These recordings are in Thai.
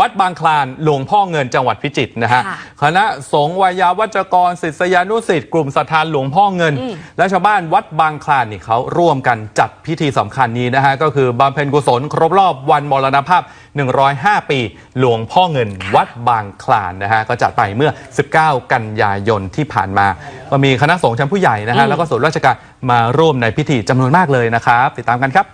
วัดบางคลานหลวงพ่อเงินจังหวัดพิจิตรนะฮะค่ะคณะสงฆ์วายาวัจกรศิษยานุศิษย์กลุ่มศรัทธาหลวงพ่อเงินและชาวบ้านวัดบางคลานนี่เขาร่วมกันจัดพิธีสำคัญนี้นะฮะก็คือบำเพ็ญกุศล ครบรอบวันมรณภาพ 105 ปี หลวงพ่อเงิน วัดบางคลานนะฮะก็จัดไปเมื่อ 19 กันยายนที่ผ่านมา ก็มีคณะสงฆ์ชั้นผู้ใหญ่นะฮะแล้วก็ส่วนราชการมาร่วมในพิธีจำนวนมากเลยนะครับ ติดตามกันครับ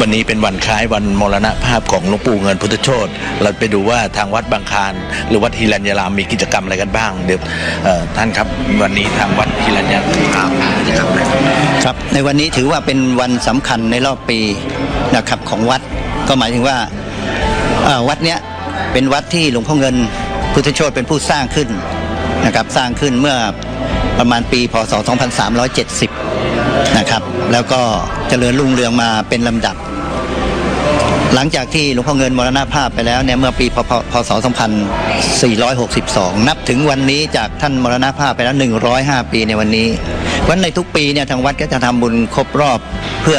วันนี้เป็นวันคล้ายวันมรณภาพของหลวงปู่เงินพุทธโชตเราไปดูว่าทางวัดบางคานหรือวัดฮิรัญยารามมีกิจกรรมอะไรกันบ้างเดี๋ยวท่านครับวันนี้ทางวัดฮิรัญยารามมีกิจกรรมอะไรครับในวันนี้ถือว่าเป็นวันสำคัญในรอบปีนะครับของวัดก็หมายถึงว่าวัดเนี้ยเป็นวัดที่หลวงพ่อเงินพุทธโชตเป็นผู้สร้างขึ้นนะครับสร้างขึ้นเมื่อประมาณปีพศ 2370 นะครับ แล้วก็เจริญรุ่งเรืองมาเป็นลำดับ หลังจากที่หลวงพ่อเงินมรณภาพไปแล้วเนี่ยเมื่อปีพพพศ 2462 นับถึงวันนี้จากท่านมรณภาพไปแล้ว 105 ปีในวันนี้วันในทุกปีเนี่ยทางวัดก็จะทำบุญครบรอบเพื่อ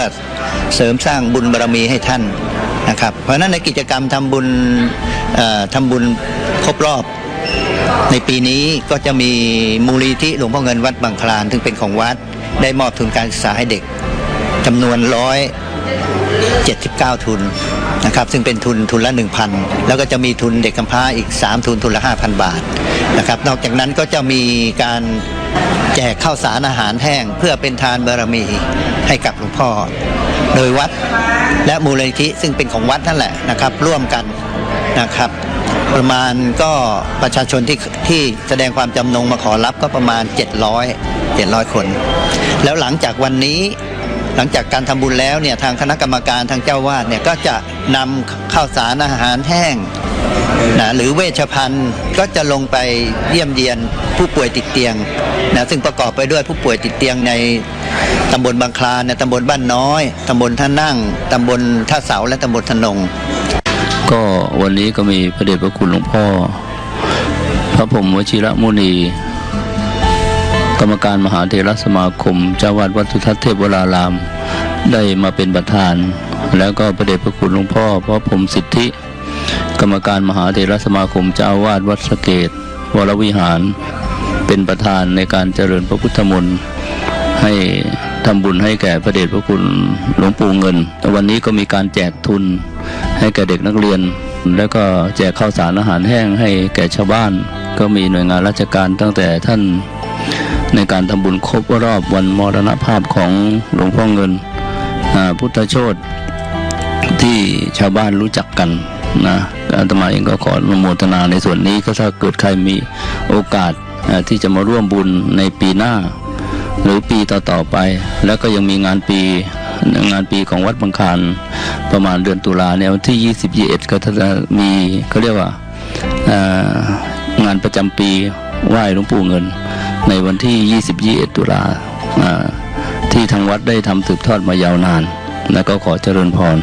เสริมสร้างบุญบารมีให้ท่านนะครับ เพราะฉะนั้นในกิจกรรมทำบุญเอ่อทำบุญครบรอบในปีนี้ก็จะมีมูลนิธิหลวงพ่อเงินวัดบางคลาน ซึ่งเป็นของวัดได้มอบทุนการศึกษาให้เด็กจำนวนร้อย 79 ทุนนะครับซึ่งเป็นทุนทุนละ 1,000 แล้วก็จะมีทุนเด็กกำพร้าอีก 3 ทุนทุนละ 5,000 บาทนะครับนอกจากนั้นก็จะมีการแจกข้าวสารอาหารแห้งเพื่อเป็นทานบารมีให้กับหลวงพ่อ โดยวัดและมูลนิธิซึ่งเป็นของวัดนั่นแหละนะครับ ร่วมกันนะครับ ประมาณก็ประชาชนที่ที่แสดงความจำนงมาขอรับก็ประมาณ 700 700 คน แล้วหลังจากวันนี้ หลังจากการทำบุญแล้วเนี่ยทางคณะกรรมการทางเจ้าวาดเนี่ยก็จะนำข้าวสารอาหารแห้งนะหรือเวชภัณฑ์ก็จะลงไปเยี่ยมเยียนผู้ป่วยติดเตียงนะซึ่งประกอบไปด้วยผู้ป่วยติดเตียงในตำบลบางคลานในตำบลบ้านน้อยตำบลท่านั่งตำบลท่าเสาและตำบลทนง ก็วันนี้ก็มีพระเดชพระคุณหลวงพ่อ พระพรหมวชิระมุนี กรรมการมหาเถรสมาคมเจ้าวาดวัดสุทัศน์เทพวราราม ได้มาเป็นประธาน แล้วก็พระเดชพระคุณหลวงพ่อพระพรมสิทธิ กรรมการมหาเถรสมาคมเจ้าวาดวัดสเกตวรวิหาร เป็นประธานในการเจริญพระพุทธมนต์ให้ทำบุญให้แก่พระเดชพระคุณหลวงปู่เงิน วันนี้ก็มีการแจกทุนให้แก่เด็กนักเรียน แล้วก็แจกข้าวสารอาหารแห้งให้แก่ชาวบ้าน ก็มีหน่วยงานราชการตั้งแต่ท่าน ในการทำบุญครบรอบวันมรณภาพของหลวงพ่อเงินพุทธโชตที่ชาวบ้านรู้จักกันนะอาตมาเองก็ขออนุโมทนาในส่วนนี้ก็ถ้าเกิดใครมีโอกาสที่จะมาร่วมบุญในปีหน้า หรือปีต่อๆไป แล้วก็ยังมีงานปีงานปีของวัดบางคานประมาณเดือนตุลาเนี่ยวันที่ 20 21 ก็จะมีเขาเรียกว่างานประจำปีไหว้หลวงปู่เงิน ในวันที่ 21 ตุลาอ่าที่ทางวัดได้ทำสืบทอดมายาวนาน และก็ขอเจริญพร